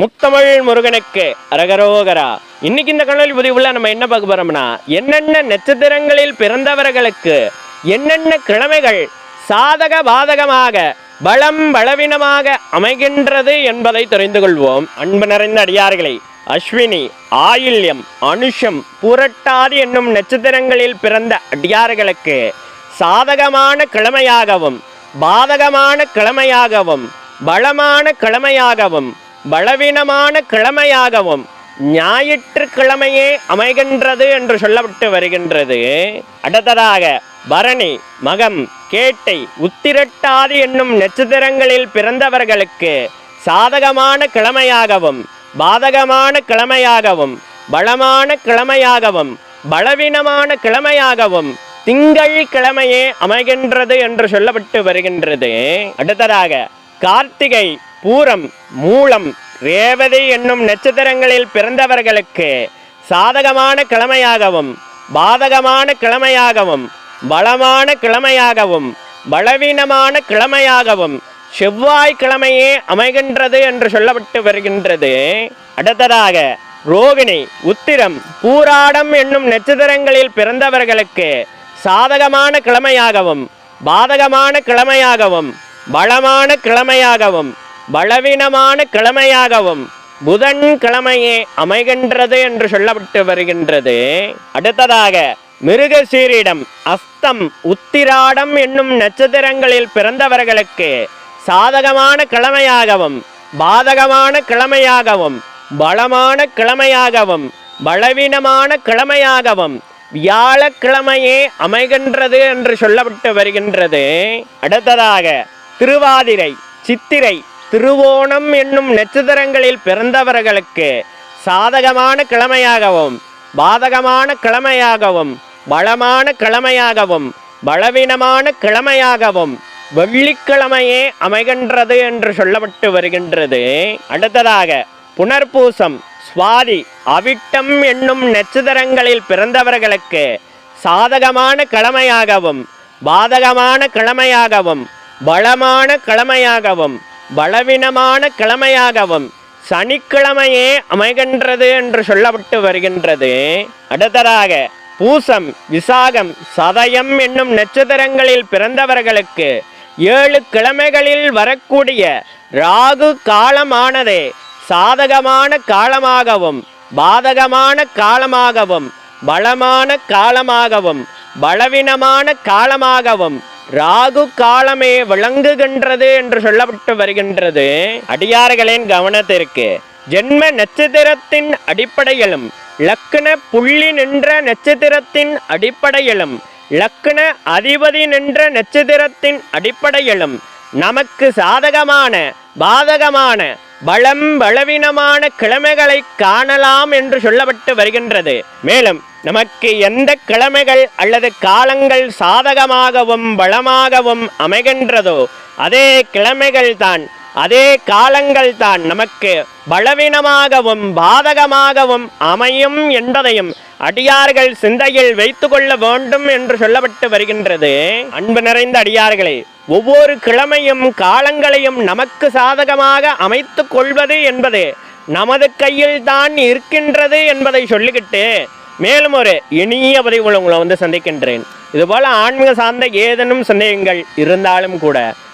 முத்தமிழ் முருகனுக்கு அரகரோகரா. இன்னைக்கு இந்த கணல் பதிவுல நம்ம என்ன பார்க்க போறோம்னா என்னென்ன நட்சத்திரங்களில் பிறந்தவர்களுக்கு என்னென்ன கிழமைகள் சாதக பாதகமாக பலம் பலவீனமாக அமைகின்றது என்பதை தெரிந்து கொள்வோம். அன்பு நிறைந்த அடியார்களை அஸ்வினி ஆயில்யம் அனுஷம் புரட்டாதி என்னும் நட்சத்திரங்களில் பிறந்த அடியார்களுக்கு சாதகமான கிழமையாகவும் பாதகமான கிழமையாகவும் பலமான கிழமையாகவும் பலவீனமான கிழமையாகவும் ஞாயிற்றுக்கிழமையே அமைகின்றது என்று சொல்லப்பட்டு வருகின்றது. அடுத்ததாக பரணி மகம் கேட்டை உத்திரட்டாதி என்னும் நட்சத்திரங்களில் பிறந்தவர்களுக்கு சாதகமான கிழமையாகவும் பாதகமான கிழமையாகவும் பலமான கிழமையாகவும் பலவீனமான கிழமையாகவும் திங்கள் கிழமையே அமைகின்றது என்று சொல்லப்பட்டு வருகின்றது. அடுத்ததாக கார்த்திகை பூரம் மூலம் ரேவதி என்னும் நட்சத்திரங்களில் பிறந்தவர்களுக்கு சாதகமான கிழமையாகவும் பாதகமான கிழமையாகவும் பலமான கிழமையாகவும் பலவீனமான கிழமையாகவும் செவ்வாய் கிழமையே அமைகின்றது என்று சொல்லப்பட்டு வருகின்றது. அடுத்ததாக ரோகிணி உத்திரம் பூராடம் என்னும் நட்சத்திரங்களில் பிறந்தவர்களுக்கு சாதகமான கிழமையாகவும் பாதகமான கிழமையாகவும் பலமான கிழமையாகவும் பலவீனமான கிழமையாகவும் புதன் கிழமையே அமைகின்றது என்று சொல்லப்பட்டு வருகின்றது. அடுத்ததாக மிருகசீரிடம் அஸ்தம் உத்திராடம் என்னும் நட்சத்திரங்களில் பிறந்தவர்களுக்கு சாதகமான கிழமையாகவும் பாதகமான கிழமையாகவும் பலமான கிழமையாகவும் பலவீனமான கிழமையாகவும் வியாழக்கிழமையே அமைகின்றது என்று சொல்லப்பட்டு வருகின்றது. அடுத்ததாக திருவாதிரை சித்திரை திருவோணம் என்னும் நட்சத்திரங்களில் பிறந்தவர்களுக்கு சாதகமான கிழமையாகவும் பாதகமான கிழமையாகவும் பலமான கிழமையாகவும் பலவீனமான கிழமையாகவும் வெள்ளிக்கிழமையே அமைகின்றது என்று சொல்லப்பட்டு வருகின்றது. அடுத்ததாக புனர்பூசம் சுவாதி அவிட்டம் என்னும் நட்சத்திரங்களில் பிறந்தவர்களுக்கு சாதகமான கிழமையாகவும் பாதகமான கிழமையாகவும் பலமான கிழமையாகவும் பலவீனமான கிழமையாகவும் சனிக்கிழமையே அமைகின்றது என்று சொல்லப்பட்டு வருகின்றது. அடுத்ததாக பூசம் விசாகம் சதயம் என்னும் நட்சத்திரங்களில் பிறந்தவர்களுக்கு ஏழு கிழமைகளில் வரக்கூடிய ராகு காலமானதே. சாதகமான காலமாகவும் பாதகமான காலமாகவும் பலமான காலமாகவும் பலவீனமான காலமாகவும் ராகு காலமே விளங்குகின்றது என்று சொல்லப்பட்டு வருகின்றது. அடியார்களின் கவனத்திற்கு ஜென்ம நட்சத்திரத்தின் அடிப்படையிலும் லக்ன புள்ளி நின்ற நட்சத்திரத்தின் அடிப்படையிலும் லக்ன அதிபதி நின்ற நட்சத்திரத்தின் அடிப்படையிலும் நமக்கு சாதகமான பாதகமான பலம் பலவீனமான கிழமைகளை காணலாம் என்று சொல்லப்பட்டு வருகின்றது. மேலும் நமக்கு எந்த கிழமைகள் அல்லது காலங்கள் சாதகமாகவும் பலமாகவும் அமைகின்றதோ அதே கிழமைகள் தான் அதே காலங்கள் தான் நமக்கு பலவீனமாகவும் பாதகமாகவும் அமையும் என்பதையும் அடியார்கள் சிந்தையில் வைத்து கொள்ள வேண்டும் என்று சொல்லப்பட்டு வருகின்றது. அன்பு நிறைந்த அடியார்களே ஒவ்வொரு கிழமையும் காலங்களையும் நமக்கு சாதகமாக அமைத்து கொள்வது என்பது நமது கையில் தான் இருக்கின்றது என்பதை சொல்லிக்கிட்டு மேலும் ஒரு இனிய பதிவுகள் உங்களை வந்து சந்திக்கின்றேன். இதுபோல ஆன்மீக சார்ந்த ஏதேனும் சந்தேகங்கள் இருந்தாலும் கூட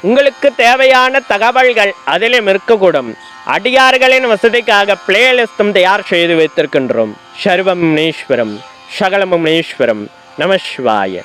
உங்களுக்கு தேவையான தகவல்கள் அதிலும் இருக்கக்கூடும். அடியார்களின் வசதிக்காக பிளேலிஸ்டும் தயார் செய்து வைத்திருக்கின்றோம். சர்வம் முனீஸ்வரம் சகலமும் முனீஸ்வரம். நம சிவாய.